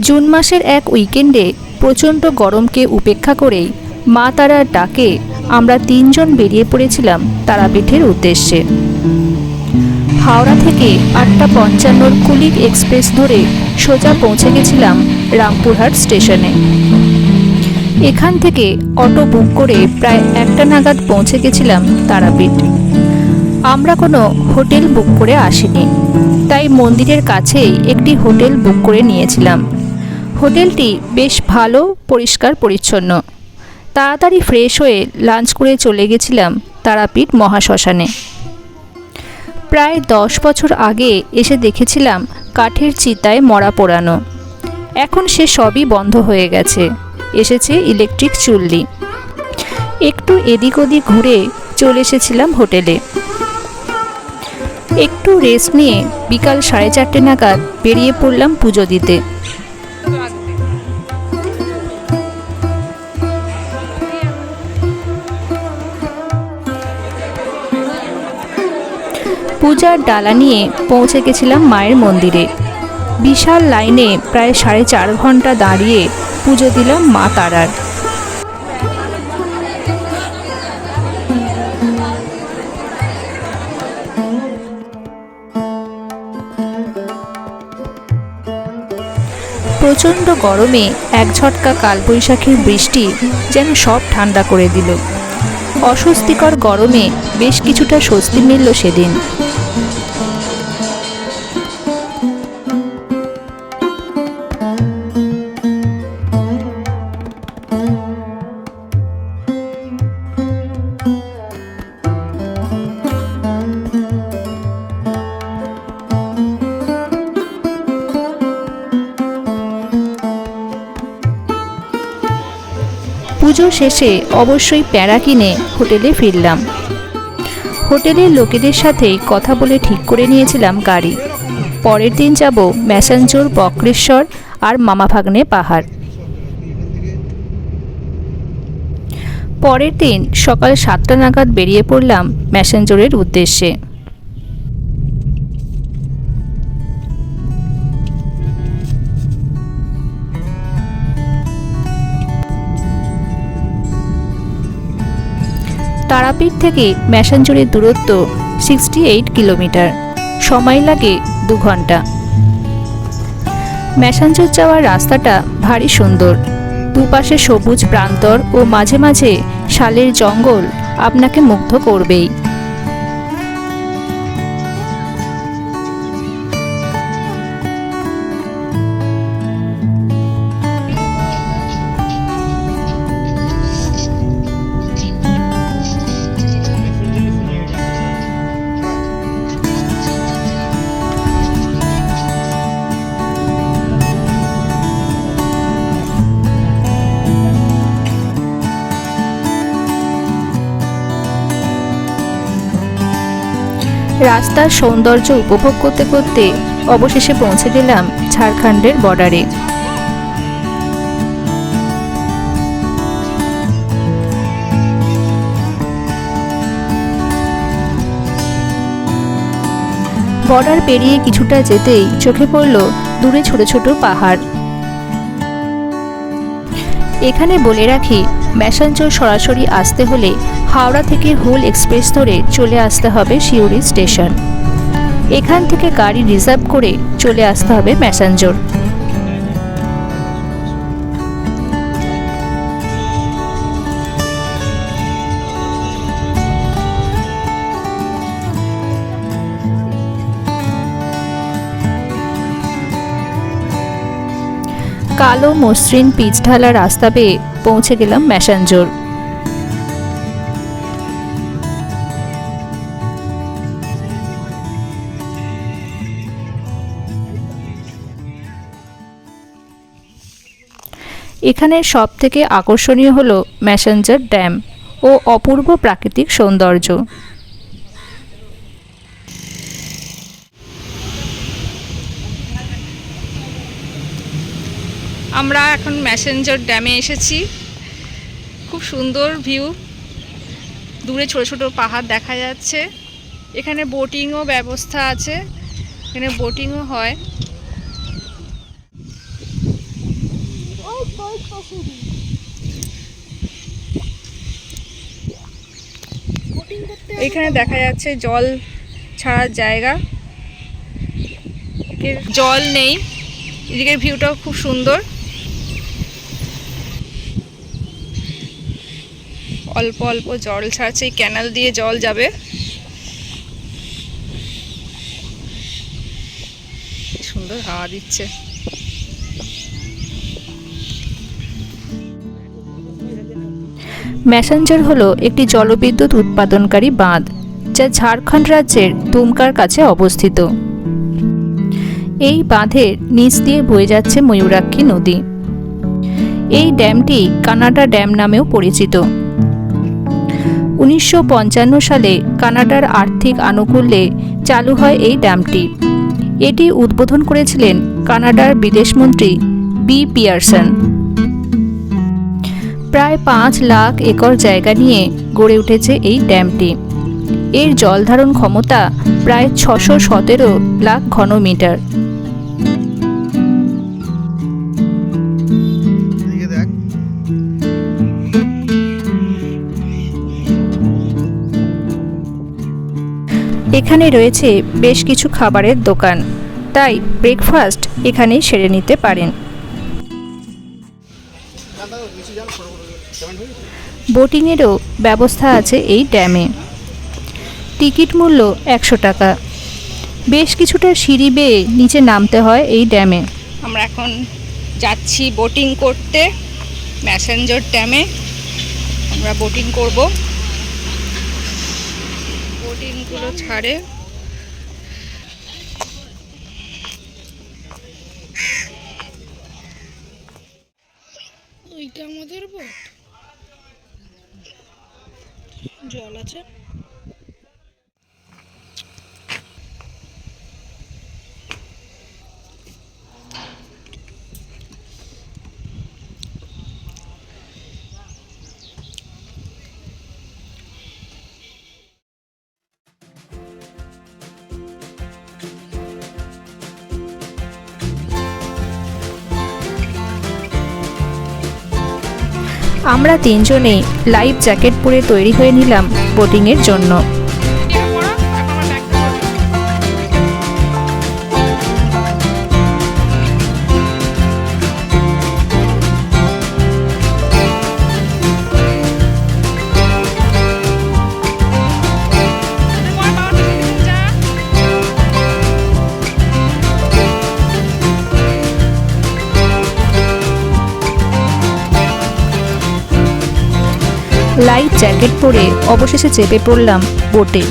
June মাসের এক উইকেন্ডে প্রচণ্ড গরমকে উপেক্ষা করেই মা তারার ডাকে আমরা তিনজন বেরিয়ে পড়েছিলাম তারাপীঠের উদ্দেশ্যে। হাওড়া থেকে আটটা পঞ্চান্নর কুলিক এক্সপ্রেস ধরে সোজা পৌঁছে গেছিলাম রামপুরহাট স্টেশনে। এখান থেকে অটো বুক করে প্রায় একটা নাগাদ পৌঁছে গেছিলাম তারাপীঠ। আমরা কোনো হোটেল বুক করে আসিনি, তাই মন্দিরের কাছেই একটি হোটেল বুক করে নিয়েছিলাম। হোটেলটি বেশ ভালো, পরিষ্কার, পরিচ্ছন্ন। তাড়াতাড়ি ফ্রেশ হয়ে লাঞ্চ করে চলে গেছিলাম তারাপীঠ মহাশ্মশানে। প্রায় দশ বছর আগে এসে দেখেছিলাম কাঠের চিতায় মরা পোড়ানো। এখন সে সবই বন্ধ হয়ে গেছে, এসেছে ইলেকট্রিক চুল্লি। একটু এদিক ওদিক ঘুরে চলে এসেছিলাম হোটেলে। একটু রেস্ট নিয়ে বিকাল সাড়ে চারটে নাগাদ বেরিয়ে পড়লাম পুজো দিতে। পূজার ডালা নিয়ে পৌঁছে গেছিলাম মায়ের মন্দিরে। বিশাল লাইনে প্রায় সাড়ে চার ঘণ্টা দাঁড়িয়ে পুজো দিলাম মা তারার। প্রচণ্ড গরমে এক ঝটকা কালবৈশাখীর বৃষ্টি যেন সব ঠান্ডা করে দিল। অস্বস্তিকর গরমে বেশ কিছুটা স্বস্তি মিলল সেদিন। পুজো শেষে অবশ্যই প্যারা কিনে হোটেলে ফিরলাম। হোটেলের লোকেদের সাথে কথা বলে ঠিক করে নিয়েছিলাম গাড়ি। পরের দিন যাব ম্যাসাঞ্জোর বক্রেশ্বর আর মামা ভাগ্নে পাহাড়। পরের দিন সকাল সাতটা নাগাদ বেরিয়ে পড়লাম ম্যাসাঞ্জোরের উদ্দেশ্যে। তারাপীঠ থেকে ম্যাসাঞ্জোরের দূরত্ব সিক্সটি এইট কিলোমিটার। সময় লাগে দু ঘণ্টা। ম্যাসাঞ্জুর যাওয়ার রাস্তাটা ভারী সুন্দর। দুপাশে সবুজ প্রান্তর ও মাঝে মাঝে শালের জঙ্গল আপনাকে মুগ্ধ করবেই। রাস্তার সৌন্দর্য উপভোগ করতে করতে অবশেষে পৌঁছে গেলাম ঝাড়খণ্ডের বর্ডারে। বর্ডার পেরিয়ে কিছুটা যেতেই চোখে পড়ল দূরে ছোট ছোট পাহাড়। এখানে বলে রাখি, ম্যাসাঞ্চল সরাসরি আসতে হলে হাওড়া থেকে হুল এক্সপ্রেস ধরে চলে আসতে হবে সিউড়ি স্টেশন। এখান থেকে গাড়ি রিজার্ভ করে চলে আসতে হবে ম্যাসাঞ্জোর। কালো মসৃণ পিচঢালা রাস্তা পেয়ে পৌঁছে গেলাম ম্যাসাঞ্জোর। এখানের সব থেকে আকর্ষণীয় হল ম্যাসেঞ্জার ড্যাম ও অপূর্ব প্রাকৃতিক সৌন্দর্য। আমরা এখন ম্যাসেঞ্জার ড্যামে এসেছি। খুব সুন্দর ভিউ। দূরে ছোট ছোট পাহাড় দেখা যাচ্ছে। এখানে বোটিংও ব্যবস্থা আছে। এখানে বোটিংও হয়। এখানে দেখা যাচ্ছে জল ছাড়ার জায়গা। জল নেই। এদিকের ভিউটাও খুব সুন্দর। অল্প অল্প জল ছাড়ছে, এই ক্যানাল দিয়ে জল যাবে। সুন্দর হাওয়া দিচ্ছে। ম্যাসেঞ্জার হলো একটি জলবিদ্যুৎ উৎপাদনকারী বাঁধ, যা ঝাড়খণ্ড রাজ্যের দুমকার কাছে অবস্থিত। এই বাঁধের নিচ দিয়ে বয়ে যাচ্ছে ময়ূরাক্ষী নদী। এই ড্যামটি কানাডা ড্যাম নামেও পরিচিত। উনিশশো পঞ্চান্ন সালে কানাডার আর্থিক আনুকূল্যে চালু হয় এই ড্যামটি। এটি উদ্বোধন করেছিলেন কানাডার বিদেশমন্ত্রী বি পিয়ারসন। প্রায় পাঁচ লাখ একর জায়গা নিয়ে গড়ে উঠেছে এই ড্যামটি। এর জলধারণ ক্ষমতা প্রায় ছশো সতেরো লাখ ঘনমিটার। এখানে রয়েছে বেশ কিছু খাবারের দোকান। তাই ব্রেকফাস্ট এখানেই সেরে নিতে পারেন। বোটিংয়েরও ব্যবস্থা আছে এই ড্যামে। টিকিট মূল্য একশো টাকা। বেশ কিছুটা সিঁড়ি বেয়ে নিচে নামতে হয় এই ড্যামে। আমরা এখন যাচ্ছি বোটিং করতে ম্যাসেঞ্জার ড্যামে। আমরা বোটিং করব। বোটিংগুলো ছাড়ে। ওইটা আমাদের বোট জল আছে। আমরা তিনজনেই লাইফ জ্যাকেট পরে তৈরি হয়ে নিলাম বোটিংয়ের জন্য। লাইফ জ্যাকেট পরে অবশেষে চেপে পড়লাম বোটে।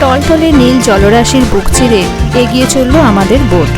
টলটলে নীল জলরাশির বুক চিরে এগিয়ে চলল আমাদের বোট।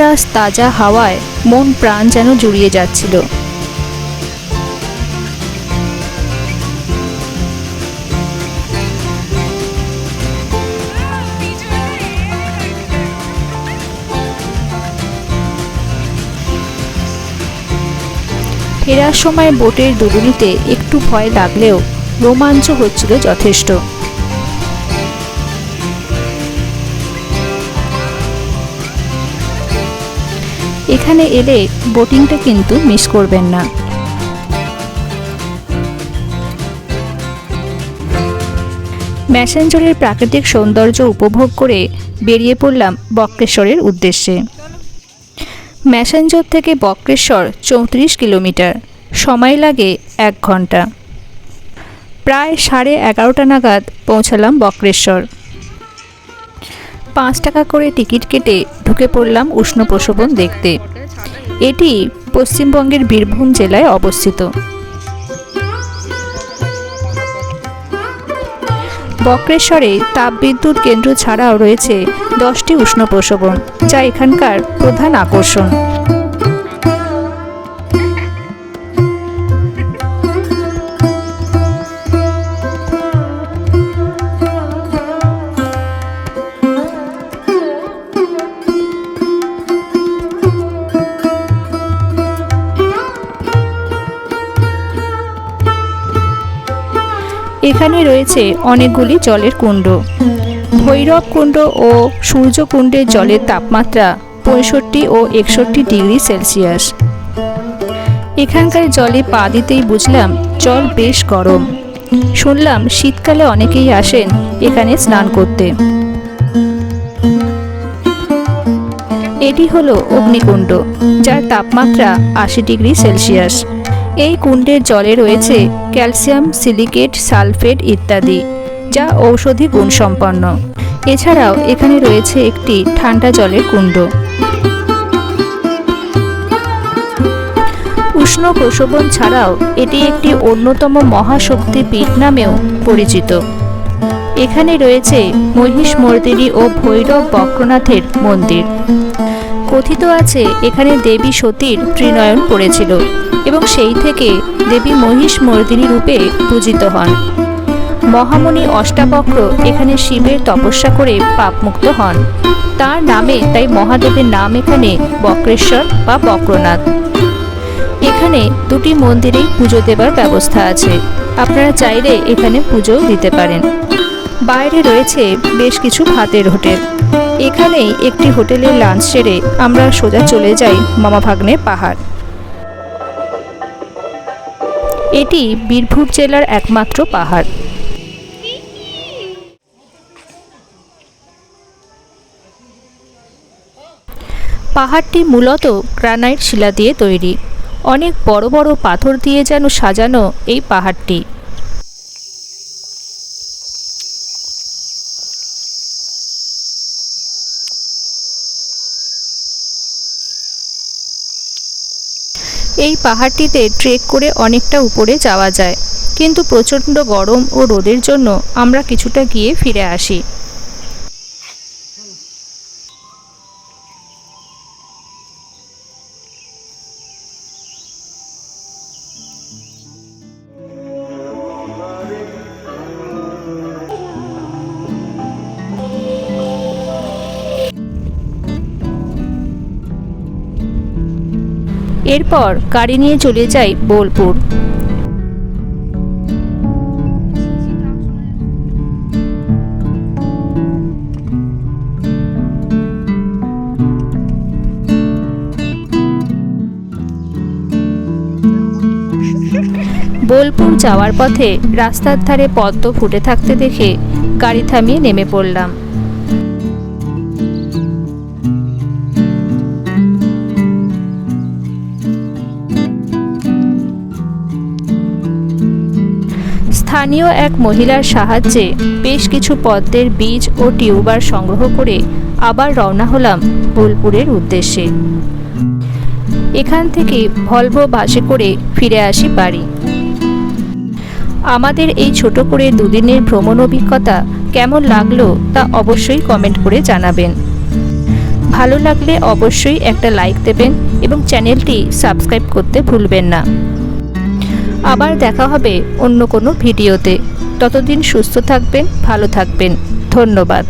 একরাশ তাজা হাওয়ায় মন প্রাণ যেন জুড়িয়ে যাচ্ছিল। ফেরার সময় বোটের দুলুনিতে একটু ভয় লাগলেও রোমাঞ্চ হচ্ছিল যথেষ্ট। এখানে এলে বোটিংটা কিন্তু মিস করবেন না। ম্যাসেঞ্জরের প্রাকৃতিক সৌন্দর্য উপভোগ করে বেরিয়ে পড়লাম বক্রেশ্বরের উদ্দেশ্যে। ম্যাসেঞ্জর থেকে বক্রেশ্বর চৌত্রিশ কিলোমিটার, সময় লাগে এক ঘণ্টা। প্রায় সাড়ে এগারোটা নাগাদ পৌঁছালাম বক্রেশ্বর। পাঁচ টাকা করে টিকিট কেটে ঢুকে পড়লাম উষ্ণ প্রসবন দেখতে। এটি পশ্চিমবঙ্গের বীরভূম জেলায় অবস্থিত। বক্রেশ্বরে তাপবিদ্যুৎ কেন্দ্র ছাড়াও রয়েছে দশটি উষ্ণ প্রসবন, যা এখানকার প্রধান আকর্ষণ। এখানে রয়েছে অনেকগুলি জলের কুণ্ড। ভৈরব কুণ্ড ও সূর্যকুণ্ডের জলের তাপমাত্রা পঁয়ষট্টি ও একষট্টি ডিগ্রি সেলসিয়াস। এখানকার জলে পা দিতেই বুঝলাম জল বেশ গরম। শুনলাম শীতকালে অনেকেই আসেন এখানে স্নান করতে। এটি হলো অগ্নিকুণ্ড, যার তাপমাত্রা আশি ডিগ্রি সেলসিয়াস। এই কুণ্ডের জলে রয়েছে ক্যালসিয়াম, সিলিকেট, সালফেট ইত্যাদি, যা ঔষধি গুণসম্পন্ন। এছাড়াও এখানে রয়েছে একটি ঠান্ডা জলের কুণ্ড। উষ্ণ প্রসবন ছাড়াও এটি একটি অন্যতম মহাশক্তি পীঠ নামেও পরিচিত। এখানে রয়েছে মহিষ মর্দিনী ও ভৈরব বক্রনাথের মন্দির। কথিত আছে, এখানে দেবী সতীর ত্রিনয়ন পড়েছিল এবং সেই থেকে দেবী মহিষ মর্দিনী রূপে পূজিত হন। মহামণি অষ্টাবক্র এখানে শিবের তপস্যা করে পাপমুক্ত হন। তার নামে তাই মহাদেবের নাম এখানে বক্রেশ্বর বা বক্রনাথ। এখানে দুটি মন্দিরেই পুজো দেবার ব্যবস্থা আছে। আপনারা চাইলে এখানে পুজোও দিতে পারেন। বাইরে রয়েছে বেশ কিছু ভাতের হোটেল। এখানেই একটি হোটেলের লাঞ্চ সেরে আমরা সোজা চলে যাই মামা ভাগ্নে পাহাড়। এটি বীরভূম জেলার একমাত্র পাহাড়। পাহাড়টি মূলত গ্রানাইট শিলা দিয়ে তৈরি। অনেক বড় বড় পাথর দিয়ে যেন সাজানো এই পাহাড়টি। এই পাহাড়টিতে ট্রেক করে অনেকটা উপরে যাওয়া যায়। কিন্তু প্রচণ্ড গরম ও রোদের জন্য আমরা কিছুটা গিয়ে ফিরে আসি। এরপর গাড়ি নিয়ে চলে যাই বোলপুর। বোলপুর যাওয়ার পথে রাস্তার ধারে পদ্ম ফুটে থাকতে দেখে গাড়ি থামিয়ে নেমে পড়লাম। স্থানীয় এক মহিলার সাহায্যে বেশ কিছু পদ্মের বীজ ও টিউবার সংগ্রহ করে আবার রওনা হলাম বোলপুরের উদ্দেশ্যে। এখান থেকে ভলভো বাসে করে ফিরে আসি বাড়ি। আমাদের এই ছোট করে দুদিনের ভ্রমণ অভিজ্ঞতা কেমন লাগল তা অবশ্যই কমেন্ট করে জানাবেন। ভালো লাগলে অবশ্যই একটা লাইক দেবেন এবং চ্যানেলটি সাবস্ক্রাইব করতে ভুলবেন না। আবার দেখা হবে অন্য কোনো ভিডিওতে। ততদিন সুস্থ থাকবেন ভালো থাকবেন। ধন্যবাদ।